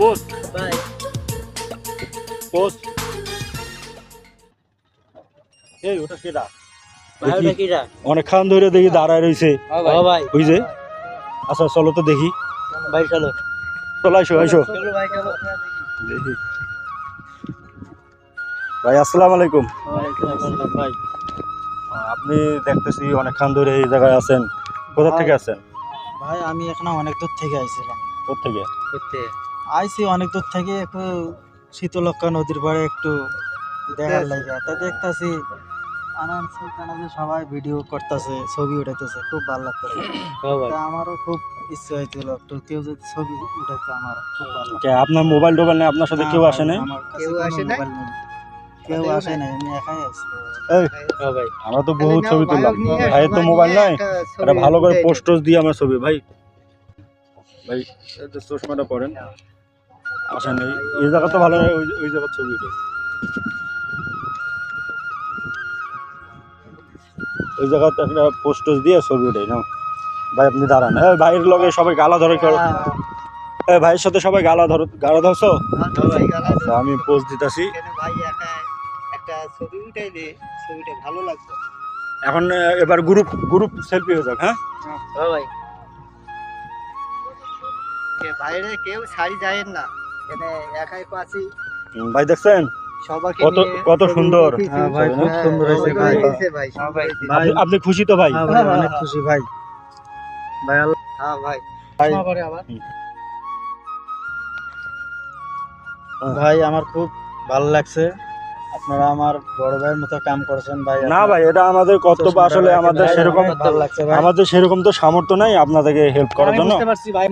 Post. ভাই post. এই ওটা কেডা অনেকক্ষণ ধরে দেখি দাঁড়ায় রয়েছে। ও ওই যে। আচ্ছা চলো তো দেখি। ভাই চলো। চলো আইসো আইসো ভাই আসসালামু আলাইকুম। ভাই। আপনি দেখতেছি অনেকক্ষণ ধরে এই জায়গায় আছেন। কোথা থেকে আছেন? ভাই আমি এখানে অনেক দূর থেকে আইছিলাম। কোথা থেকে? করতে আইছি অনেক দূর থেকে একটু শীতলক্ষা নদীর পাড়ে একটু দেখার লাগে তা দেখতাছি সবাই ভিডিও করতেছে ছবি উঠাইতেছে খুব ভালো লাগতেছে। আমারও খুব ইচ্ছে হয়েছিল একটু কেউ যদি ছবি উঠাইতো আমার খুব ভালো আপনার মোবাইল টোবাইল নেই আপনার সাথে কেউ আসে নাই? কেউ আসে নাই? মোবাইল কেউ আসে নাই আমি একাই ভাই। আমরা তো বহুত ছবি তুললাম। ভাইয়ের তো মোবাইল নাই? ভালো করে পোস্ট দিয়ে আমার ছবি ভাই। ভাই চশমাটা পরেন। আসেন এই এই জায়গা তো ভালো ওই ওই জায়গার ছবি উঠে ওই জায়গাতে একটা পোস্ট দিয়ে ছবি উঠে না? ভাই আপনি দাঁড়ান। এই ভাইয়ের লগে সবাই গালা ধরে এই ভাইয়ের সাথে সবাই গালা ধরো গালা ধরছো? আচ্ছা, আমি পোস্ট দিতেছি। ভাই এখন এবার গ্রুপ গ্রুপ সেলফি হয়ে যাক হ্যাঁ? ও ভাই বাইরে কেউ ছাড়ি যায় না। এখানে একাই পাচ্ছি উম, ভাই দেখছেন? কত কত সুন্দর। হ্যাঁ ভাই খুব সুন্দর হয়েছে ভাই। ভাই ভাই। আপনি- খুশি তো ভাই? হ্যাঁ অনেক খুশি ভাই। ভাই হ্যাঁ ভাই। ভাই ভাই আমার খুব ভালো লাগছে। আপনারা আমার বড় ভাইয়ের মতো কাম করছেন ভাই। না ভাই এটা আমাদের কর্তব্য। আসলে আমাদের সেরকম লাগছে ভাই। আমাদের সেরকম তো সামর্থ্য নাই আপনাদেরকে হেল্প করার জন্য। বুঝতে পারছি ভাই